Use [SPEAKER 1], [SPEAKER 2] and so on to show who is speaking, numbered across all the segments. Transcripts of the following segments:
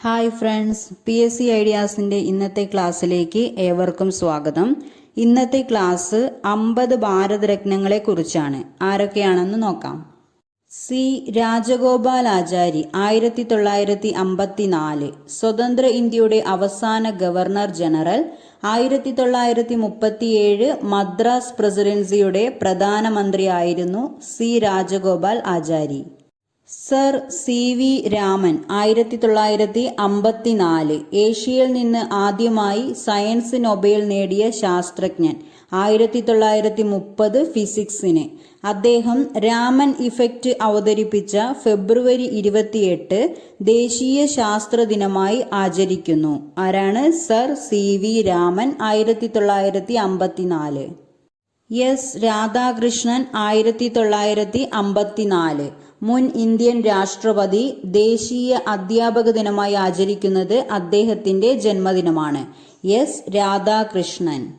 [SPEAKER 1] Hi friends P S C ഐഡിയാസിന്റെ ഇന്നത്തെ ക്ലാസ്സിലേക്ക് ഏവർക്കും സ്വാഗതം. ഇന്നത്തെ ക്ലാസ് അമ്പത് ഭാരതരത്നങ്ങളെ കുറിച്ചാണ് ആരൊക്കെയാണെന്ന് നോക്കാം. സി. രാജഗോപാൽ ആചാരി ആയിരത്തി തൊള്ളായിരത്തി അമ്പത്തി നാല് സ്വതന്ത്ര ഇന്ത്യയുടെ അവസാന ഗവർണർ ജനറൽ ആയിരത്തി തൊള്ളായിരത്തി മുപ്പത്തിയേഴ് മദ്രാസ് പ്രസിഡൻസിയുടെ പ്രധാനമന്ത്രിയായിരുന്നു C. Rajagopal Achari. Sir C V Raman ആയിരത്തി തൊള്ളായിരത്തി അമ്പത്തിനാല് ഏഷ്യയിൽ നിന്ന് ആദ്യമായി സയൻസ് നൊബേൽ നേടിയ ശാസ്ത്രജ്ഞൻ. ആയിരത്തി തൊള്ളായിരത്തി മുപ്പത് ഫിസിക്സിന്. അദ്ദേഹം രാമൻ ഇഫക്റ്റ് അവതരിപ്പിച്ച ഫെബ്രുവരി ഇരുപത്തിയെട്ട് ദേശീയ ശാസ്ത്ര ദിനമായി ആചരിക്കുന്നു. ആരാണ് സർ സി വി രാമൻ ആയിരത്തി തൊള്ളായിരത്തി അമ്പത്തിനാല് എസ് രാധാകൃഷ്ണൻ ആയിരത്തി തൊള്ളായിരത്തി അമ്പത്തിനാല് മുൻ ഇന്ത്യൻ രാഷ്ട്രപതി ദേശീയ അധ്യാപക ദിനമായി ആചരിക്കുന്നത് അദ്ദേഹത്തിന്റെ ജന്മദിനമാണ്. എസ് രാധാകൃഷ്ണൻ.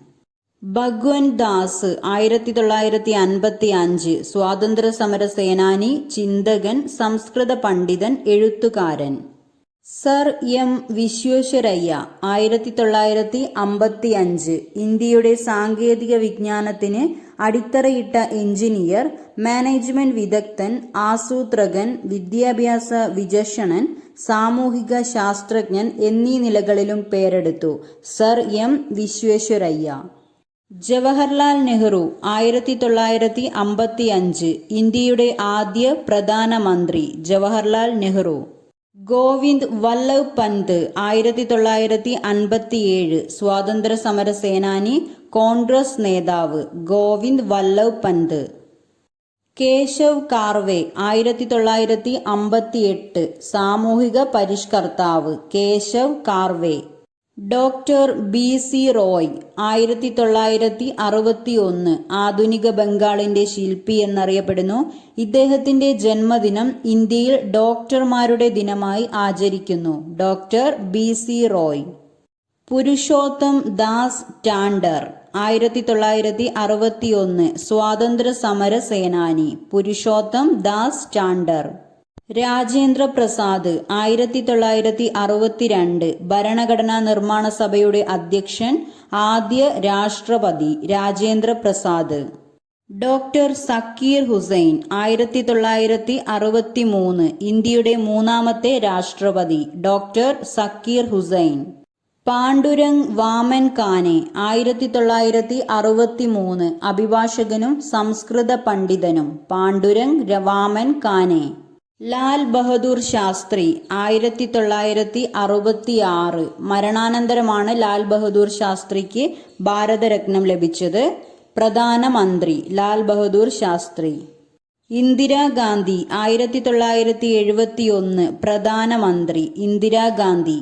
[SPEAKER 1] ഭഗവന്ത് ദാസ് ആയിരത്തി തൊള്ളായിരത്തി അൻപത്തി അഞ്ച് സ്വാതന്ത്ര്യ സമര സേനാനി ചിന്തകൻ സംസ്കൃത പണ്ഡിതൻ എഴുത്തുകാരൻ. സർ എം വിശ്വേശ്വരയ്യ ആയിരത്തി തൊള്ളായിരത്തി അമ്പത്തി അഞ്ച് ഇന്ത്യയുടെ സാങ്കേതിക വിജ്ഞാനത്തിന് അടിത്തറയിട്ട എഞ്ചിനീയർ മാനേജ്മെന്റ് വിദഗ്ധൻ ആസൂത്രകൻ വിദ്യാഭ്യാസ വിചക്ഷണൻ സാമൂഹിക ശാസ്ത്രജ്ഞൻ എന്നീ നിലകളിലും പേരെടുത്തു. Sir M Visvesvaraya. Jawaharlal Nehru ആയിരത്തി തൊള്ളായിരത്തി അമ്പത്തി അഞ്ച് ഇന്ത്യയുടെ ആദ്യ പ്രധാനമന്ത്രി ജവഹർലാൽ നെഹ്റു. ഗോവിന്ദ് വല്ലഭ് പന്ത് ആയിരത്തി തൊള്ളായിരത്തി അൻപത്തിയേഴ് സ്വാതന്ത്ര്യ സമര സേനാനി കോൺഗ്രസ് നേതാവ് ഗോവിന്ദ് വല്ലഭ് പന്ത്. കേശവ് കാർവേ ആയിരത്തി തൊള്ളായിരത്തി അമ്പത്തിയെട്ട് സാമൂഹിക പരിഷ്കർത്താവ് Keshav Karve. Doctor B C Roy ആയിരത്തി തൊള്ളായിരത്തി അറുപത്തി ഒന്ന് ആധുനിക ബംഗാളിന്റെ ശില്പി എന്നറിയപ്പെടുന്നു. ഇദ്ദേഹത്തിന്റെ ജന്മദിനം ഇന്ത്യയിൽ ഡോക്ടർമാരുടെ ദിനമായി ആചരിക്കുന്നു. Doctor B C Roy. Purushottam Das Tandon ആയിരത്തി തൊള്ളായിരത്തി അറുപത്തി ഒന്ന് സ്വാതന്ത്ര്യ സമര സേനാനി പുരുഷോത്തം ദാസ് ടാണ്ടർ. രാജേന്ദ്ര പ്രസാദ് ആയിരത്തി തൊള്ളായിരത്തി അറുപത്തിരണ്ട് ഭരണഘടനാ നിർമ്മാണ സഭയുടെ അധ്യക്ഷൻ ആദ്യ രാഷ്ട്രപതി രാജേന്ദ്ര പ്രസാദ് ഡോക്ടർ സക്കീർ ഹുസൈൻ ആയിരത്തി തൊള്ളായിരത്തി അറുപത്തി മൂന്ന് ഇന്ത്യയുടെ മൂന്നാമത്തെ രാഷ്ട്രപതി. ഡോക്ടർ സക്കീർ ഹുസൈൻ. പാണ്ഡുരംഗ് വാമൻ കാനെ ആയിരത്തി തൊള്ളായിരത്തി അറുപത്തി മൂന്ന് അഭിഭാഷകനും സംസ്കൃത പണ്ഡിതനും. പാണ്ഡുരംഗ് വാമൻ കാനെ ലാൽ ബഹദൂർ ശാസ്ത്രി ആയിരത്തി തൊള്ളായിരത്തി അറുപത്തി ആറ് മരണാനന്തരമാണ് ലാൽ ബഹദൂർ ശാസ്ത്രിക്ക് ഭാരതരത്നം ലഭിച്ചത്. പ്രധാനമന്ത്രി ലാൽ ബഹദൂർ ശാസ്ത്രി. ഇന്ദിരാഗാന്ധി ആയിരത്തി തൊള്ളായിരത്തി എഴുപത്തി ഒന്ന് പ്രധാനമന്ത്രി ഇന്ദിരാഗാന്ധി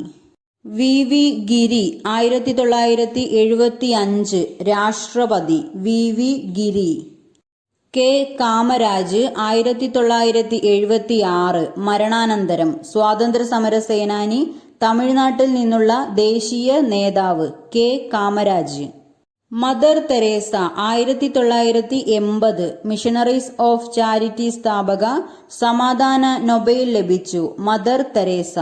[SPEAKER 1] വി വി ഗിരി ആയിരത്തി തൊള്ളായിരത്തി എഴുപത്തി അഞ്ച് രാഷ്ട്രപതി V V Giri. K. Kamaraj ആയിരത്തി തൊള്ളായിരത്തി എഴുപത്തി ആറ് മരണാനന്തരം സ്വാതന്ത്ര്യ സമര സേനാനി തമിഴ്നാട്ടിൽ നിന്നുള്ള ദേശീയ നേതാവ് കെ. കാമരാജ്. മദർ തെരേസ ആയിരത്തി തൊള്ളായിരത്തി എൺപത് മിഷണറീസ് ഓഫ് ചാരിറ്റി സ്ഥാപക സമാധാന നൊബേൽ ലഭിച്ചു മദർ തെരേസ.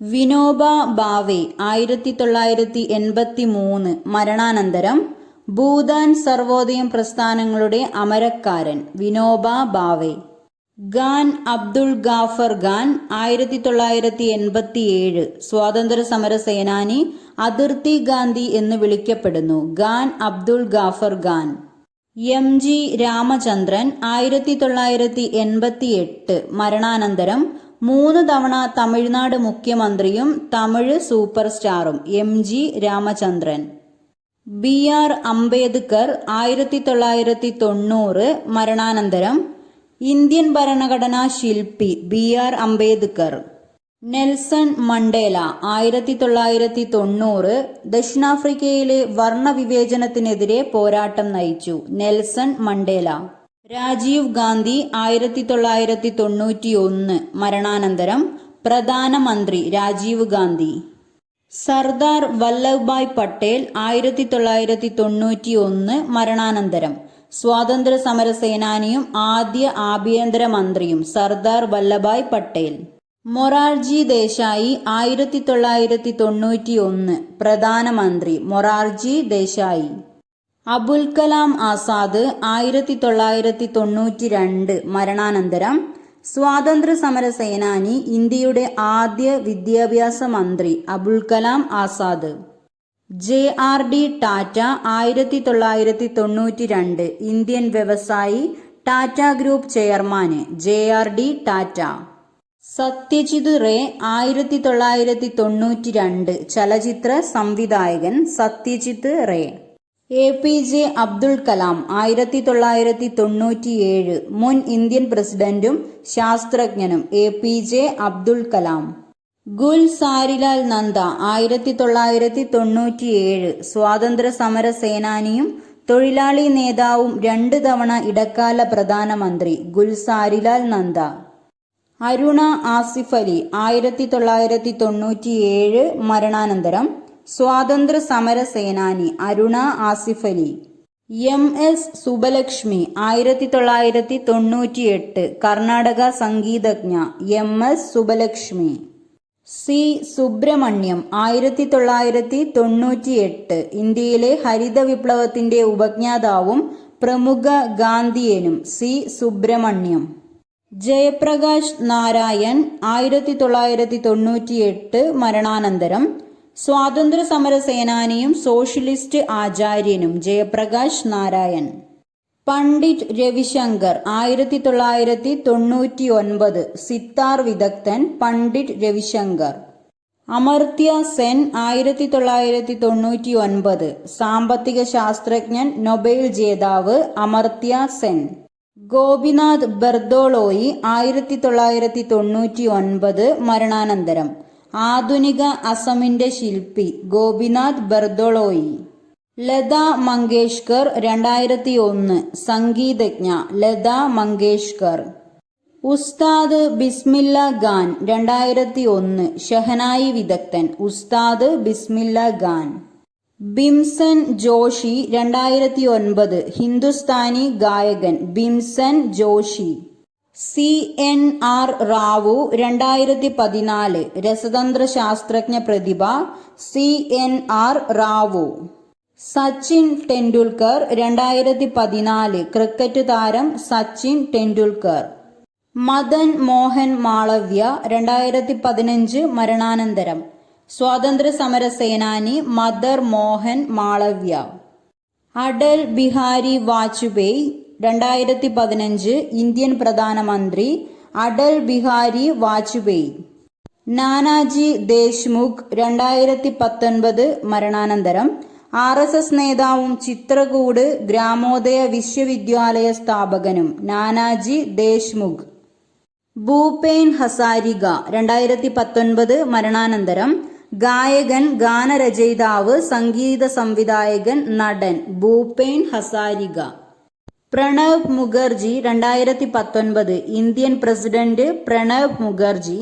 [SPEAKER 1] വിനോബ ഭാവെ ആയിരത്തി തൊള്ളായിരത്തി എൺപത്തി മൂന്ന് മരണാനന്തരം ഭൂതാൻ സർവോദയം പ്രസ്ഥാനങ്ങളുടെ അമരക്കാരൻ വിനോബ ഭാവെ ഖാൻ അബ്ദുൾ ഗാഫർ ഖാൻ ആയിരത്തി തൊള്ളായിരത്തി എൺപത്തി ഏഴ് സ്വാതന്ത്ര്യ സമര സേനാനി അതിർത്തി ഗാന്ധി എന്ന് വിളിക്കപ്പെടുന്നു ഖാൻ അബ്ദുൾ ഗാഫർ ഖാൻ. എം ജി രാമചന്ദ്രൻ ആയിരത്തി തൊള്ളായിരത്തി എൺപത്തി എട്ട് മരണാനന്തരം മൂന്ന് തവണ തമിഴ്നാട് മുഖ്യമന്ത്രിയും Tamil super സ്റ്റാറും M G Ramachandran. B R Ambedkar ആയിരത്തി തൊള്ളായിരത്തി തൊണ്ണൂറ് മരണാനന്തരം ഇന്ത്യൻ ഭരണഘടനാ ശില്പി B R Ambedkar. Nelson Mandela ആയിരത്തി തൊള്ളായിരത്തി തൊണ്ണൂറ് ദക്ഷിണാഫ്രിക്കയിലെ വർണവിവേചനത്തിനെതിരെ പോരാട്ടം നയിച്ചു നെൽസൺ മണ്ടേല. രാജീവ് ഗാന്ധി ആയിരത്തി തൊള്ളായിരത്തി തൊണ്ണൂറ്റി ഒന്ന് മരണാനന്തരം പ്രധാനമന്ത്രി രാജീവ് ഗാന്ധി. സർദാർ വല്ലഭ്ഭായ് പട്ടേൽ ആയിരത്തി തൊള്ളായിരത്തി തൊണ്ണൂറ്റി ഒന്ന് മരണാനന്തരം. സ്വാതന്ത്ര്യ സമര സേനാനിയും ആദ്യ ആഭ്യന്തര മന്ത്രിയും സർദാർ വല്ലഭായ് പട്ടേൽ. മൊറാർജി ദേശായി ആയിരത്തി തൊള്ളായിരത്തി തൊണ്ണൂറ്റി ഒന്ന് പ്രധാനമന്ത്രി മൊറാർജി ദേശായി. അബുൽ കലാം ആസാദ് ആയിരത്തി തൊള്ളായിരത്തി തൊണ്ണൂറ്റി രണ്ട് മരണാനന്തരം. സ്വാതന്ത്ര്യ സമര സേനാനി ഇന്ത്യയുടെ ആദ്യ വിദ്യാഭ്യാസ മന്ത്രി Abul Kalam Azad. J R D Tata ആയിരത്തി തൊള്ളായിരത്തി തൊണ്ണൂറ്റി രണ്ട് ഇന്ത്യൻ വ്യവസായി Tata group ചെയർമാന് J R D Tata. Satyajit Ray ആയിരത്തി തൊള്ളായിരത്തി തൊണ്ണൂറ്റി രണ്ട് ചലച്ചിത്ര സംവിധായകൻ Satyajit Ray. A P J Abdul Kalam ആയിരത്തി തൊള്ളായിരത്തി തൊണ്ണൂറ്റിയേഴ് മുൻ ഇന്ത്യൻ പ്രസിഡന്റും ശാസ്ത്രജ്ഞനും A P J Abdul Kalam. Gulzarilal Nanda ആയിരത്തി തൊള്ളായിരത്തി തൊണ്ണൂറ്റിയേഴ് സ്വാതന്ത്ര്യ സമര സേനാനിയും തൊഴിലാളി നേതാവും രണ്ട് തവണ ഇടക്കാല പ്രധാനമന്ത്രി ഗുൽ സാരിലാൽ നന്ദ. അരുണ ആസിഫ് അലി ആയിരത്തി തൊള്ളായിരത്തി തൊണ്ണൂറ്റിയേഴ് മരണാനന്തരം സ്വാതന്ത്ര്യ സമര സേനാനി അരുണ ആസിഫ് അലി. എം എസ് സുബലക്ഷ്മി ആയിരത്തി തൊള്ളായിരത്തി തൊണ്ണൂറ്റിയെട്ട് Karnataka സംഗീതജ്ഞ M S Subbulakshmi. C Subramaniam ആയിരത്തി തൊള്ളായിരത്തി തൊണ്ണൂറ്റിയെട്ട് ഇന്ത്യയിലെ ഹരിത വിപ്ലവത്തിന്റെ ഉപജ്ഞാതാവും പ്രമുഖ ഗാന്ധിയനും സി സുബ്രഹ്മണ്യം. ജയപ്രകാശ് നാരായൺ ആയിരത്തി തൊള്ളായിരത്തി തൊണ്ണൂറ്റിയെട്ട് മരണാനന്തരം സ്വാതന്ത്ര്യ സമര സേനാനിയും സോഷ്യലിസ്റ്റ് ആചാര്യനും ജയപ്രകാശ് നാരായൺ. പണ്ഡിറ്റ് രവിശങ്കർ ആയിരത്തി തൊള്ളായിരത്തി തൊണ്ണൂറ്റി ഒൻപത് സിത്താർ വിദഗ്ധൻ പണ്ഡിറ്റ് രവിശങ്കർ. അമർത്യ സെൻ ആയിരത്തി തൊള്ളായിരത്തി തൊണ്ണൂറ്റി ഒൻപത് സാമ്പത്തിക ശാസ്ത്രജ്ഞൻ നൊബേൽ ജേതാവ് അമർത്യ സെൻ. ഗോപിനാഥ് ബെർദോളോയി ആയിരത്തി തൊള്ളായിരത്തി തൊണ്ണൂറ്റി ഒൻപത് മരണാനന്തരം. ആധുനിക അസമിന്റെ ശില്പി ഗോപിനാഥ് ബർദോളോയി. ലത മങ്കേഷ്കർ രണ്ടായിരത്തി ഒന്ന് സംഗീതജ്ഞ ലത മങ്കേഷ്കർ. ഉസ്താദ് ബിസ്മില്ല ഖാൻ രണ്ടായിരത്തി ഒന്ന് ഷഹനായി വിദഗ്ധൻ ഉസ്താദ് ബിസ്മില്ല ഖാൻ. ബിംസൻ ജോഷി രണ്ടായിരത്തി ഒൻപത് ഹിന്ദുസ്ഥാനി ഗായകൻ Bhimsen Joshi. C N R Rao രണ്ടായിരത്തി പതിനാല് രസതന്ത്ര ശാസ്ത്രജ്ഞ പ്രതിഭ C N R Rao. Sachin Tendulkar രണ്ടായിരത്തി പതിനാല് ക്രിക്കറ്റ് താരം സച്ചിൻ ടെണ്ടുൽക്കർ. മദൻ മോഹൻ മാളവ്യ രണ്ടായിരത്തി പതിനഞ്ച് മരണാനന്തരം. സ്വാതന്ത്ര്യ സമര സേനാനി മദർ മോഹൻ മാളവ്യ. അടൽ ബിഹാരി വാജ്പേയി രണ്ടായിരത്തി പതിനഞ്ച് ഇന്ത്യൻ പ്രധാനമന്ത്രി അടൽ ബിഹാരി വാജ്പേയി. നാനാജി ദേശ്മുഖ് രണ്ടായിരത്തി പത്തൊൻപത് മരണാനന്തരം ആർ എസ് എസ് നേതാവും ചിത്രകൂട് ഗ്രാമോദയ വിശ്വവിദ്യാലയ സ്ഥാപകനും നാനാജി ദേശ്മുഖ്. ഭൂപേൻ ഹസാരിക രണ്ടായിരത്തി പത്തൊൻപത് മരണാനന്തരം ഗായകൻ ഗാനരചയിതാവ് സംഗീത സംവിധായകൻ നടൻ ഭൂപേൻ ഹസാരിക. പ്രണബ് മുഖർജി രണ്ടായിരത്തി പത്തൊൻപത് ഇന്ത്യൻ പ്രസിഡന്റ് പ്രണവ് മുഖർജി.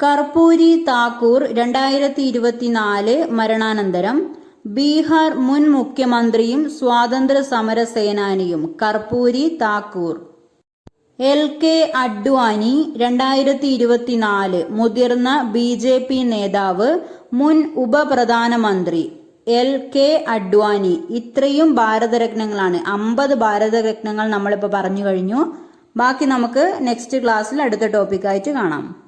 [SPEAKER 1] കർപ്പൂരി താക്കൂർ രണ്ടായിരത്തി ഇരുപത്തിനാല് മരണാനന്തരം. ബീഹാർ മുൻ മുഖ്യമന്ത്രിയും സ്വാതന്ത്ര്യ സമര സേനാനിയും കർപ്പൂരി താക്കൂർ. എൽ കെ അഡ്വാനി രണ്ടായിരത്തി ഇരുപത്തിനാല് മുതിർന്ന ബി ജെ പി നേതാവ് മുൻ ഉപപ്രധാനമന്ത്രി എൽ കെ അഡ്വാനി ഇത്രയും ഭാരതരത്നങ്ങളാണ്. അമ്പത് ഭാരതരത്നങ്ങൾ നമ്മളിപ്പോൾ പറഞ്ഞു കഴിഞ്ഞു. ബാക്കി നമുക്ക് നെക്സ്റ്റ് ക്ലാസ്സിൽ അടുത്ത ടോപ്പിക്കായിട്ട് കാണാം.